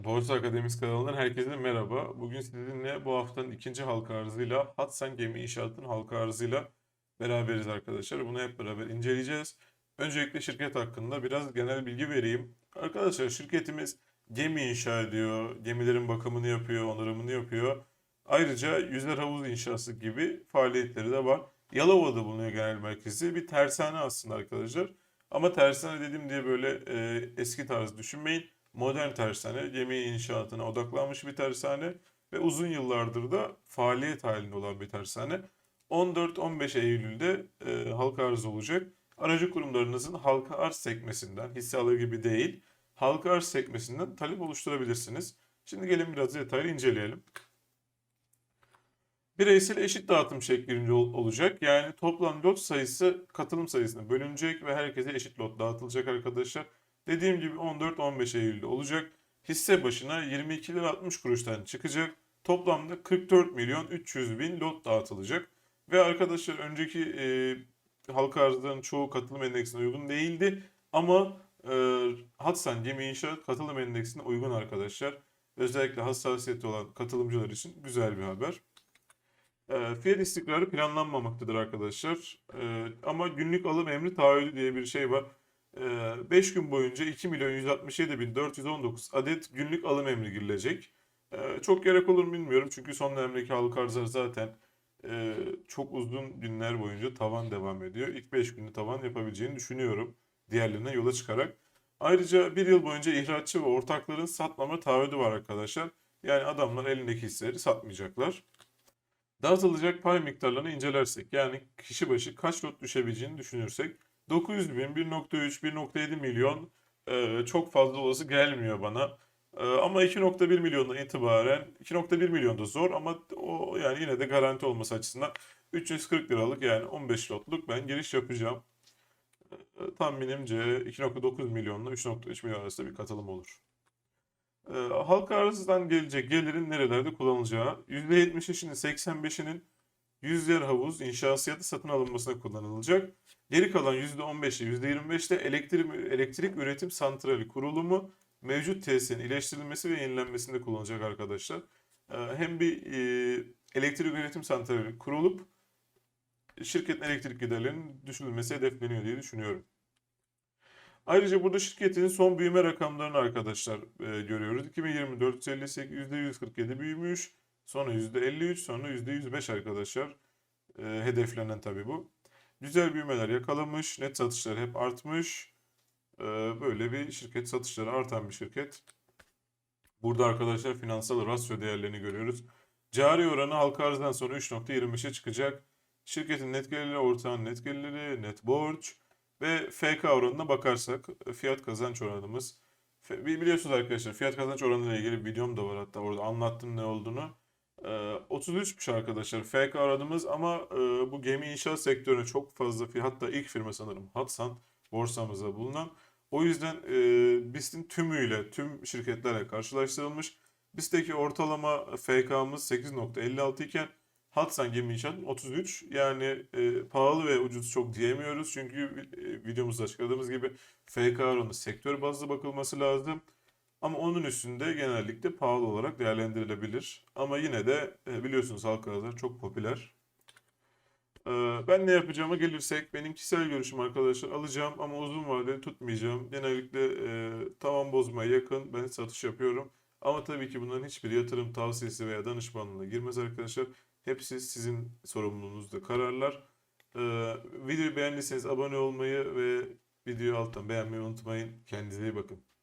Borsa Akademisi kanalından herkese merhaba. Bugün sizinle bu haftanın ikinci halka arzıyla Hatsan Gemi İnşaat'ın halka arzıyla beraberiz arkadaşlar. Bunu hep beraber inceleyeceğiz. Öncelikle şirket hakkında biraz genel bilgi vereyim. Arkadaşlar şirketimiz gemi inşa ediyor, gemilerin bakımını yapıyor, onarımını yapıyor. Ayrıca yüzer havuz inşası gibi faaliyetleri de var. Yalova'da bulunuyor genel merkezi. Bir tersane aslında arkadaşlar. Ama tersane dediğim diye böyle e, eski tarz düşünmeyin modern tersane, gemi inşaatına odaklanmış bir tersane ve uzun yıllardır da faaliyet halinde olan bir tersane. 14-15 Eylül'de e, halka arz olacak. Aracı kurumlarınızın halka arz sekmesinden, hisse alır gibi değil, halka arz sekmesinden talep oluşturabilirsiniz. Şimdi gelin biraz detaylı inceleyelim. Bireysel eşit dağıtım şeklinde ol- olacak. Yani toplam lot sayısı katılım sayısına bölünecek ve herkese eşit lot dağıtılacak arkadaşlar. Dediğim gibi 14-15 Eylül'de olacak. Hisse başına 22 lira 60 kuruştan çıkacak. Toplamda 44 milyon 300 bin lot dağıtılacak. Ve arkadaşlar önceki e, halka arzların çoğu katılım endeksine uygun değildi. Ama e, Hatsan Gemi İnşaat katılım endeksine uygun arkadaşlar. Özellikle hassasiyeti olan katılımcılar için güzel bir haber. E, fiyat istikrarı planlanmamaktadır arkadaşlar. E, ama günlük alım emri taahhüdü diye bir şey var. 5 gün boyunca 2 milyon 167 bin 419 adet günlük alım emri girilecek. E, çok gerek olur mu bilmiyorum çünkü son dönemdeki halka arzlar zaten e, çok uzun günler boyunca tavan devam ediyor. İlk 5 günde tavan yapabileceğini düşünüyorum diğerlerine yola çıkarak. Ayrıca bir yıl boyunca ihraççı ve ortakların satmama taahhüdü var arkadaşlar. Yani adamlar elindeki hisseleri satmayacaklar. Dağıtılacak pay miktarlarını incelersek yani kişi başı kaç lot düşebileceğini düşünürsek 900 bin, 1.3, 1.7 milyon e, çok fazla olası gelmiyor bana. E, ama 2.1 milyondan itibaren 2.1 milyon da zor ama o yani yine de garanti olması açısından 340 liralık yani 15 lotluk ben giriş yapacağım. E, tahminimce 2.9 milyonla 3.3 milyon arasında bir katılım olur. E, halka arzdan gelecek gelirin nerelerde kullanılacağı %70'inin 85'inin yüz yer havuz inşası ya da satın alınmasına kullanılacak. Geri kalan %15'i %25'te elektrik, elektrik üretim santrali kurulumu mevcut tesislerin iyileştirilmesi ve yenilenmesinde kullanılacak arkadaşlar. Ee, Hem bir e, elektrik üretim santrali kurulup şirketin elektrik giderlerinin düşürülmesi hedefleniyor diye düşünüyorum. Ayrıca burada şirketin son büyüme rakamlarını arkadaşlar e, görüyoruz. 2024 58 %147 büyümüş. Sonra %53 sonra %105 arkadaşlar. E, hedeflenen tabii bu. Güzel büyümeler yakalamış. Net satışlar hep artmış. E, böyle bir şirket satışları artan bir şirket. Burada arkadaşlar finansal rasyo değerlerini görüyoruz. Cari oranı halka arzdan sonra 3.25'e çıkacak. Şirketin net geliri, ortağın net geliri, net borç ve FK oranına bakarsak fiyat kazanç oranımız. Biliyorsunuz arkadaşlar fiyat kazanç oranı ile ilgili bir videom da var hatta orada anlattım ne olduğunu. Ee, 33'müş arkadaşlar FK oranımız ama e, bu gemi inşaat sektörüne çok fazla fi- hatta ilk firma sanırım Hatsan borsamızda bulunan. O yüzden e, BIST'in tümüyle tüm şirketlerle karşılaştırılmış. BIST'teki ortalama FK'mız 8.56 iken Hatsan Gemi İnşaat'ın 33. Yani e, pahalı ve ucuz çok diyemiyoruz. Çünkü e, videomuzda açıkladığımız gibi FK oranı sektör bazlı bakılması lazım. Ama onun üstünde genellikle pahalı olarak değerlendirilebilir. Ama yine de e, biliyorsunuz halka arzlar çok popüler. Ee, Ben ne yapacağıma gelirsek benim kişisel görüşüm arkadaşlar alacağım ama uzun vadeli tutmayacağım. Genellikle e, tavan bozmaya yakın ben satış yapıyorum. Ama tabii ki bunların hiçbir yatırım tavsiyesi veya danışmanlığına girmez arkadaşlar. Hepsi sizin sorumluluğunuzda kararlar. Ee, videoyu beğendiyseniz abone olmayı ve videoyu alttan beğenmeyi unutmayın. Kendinize iyi bakın.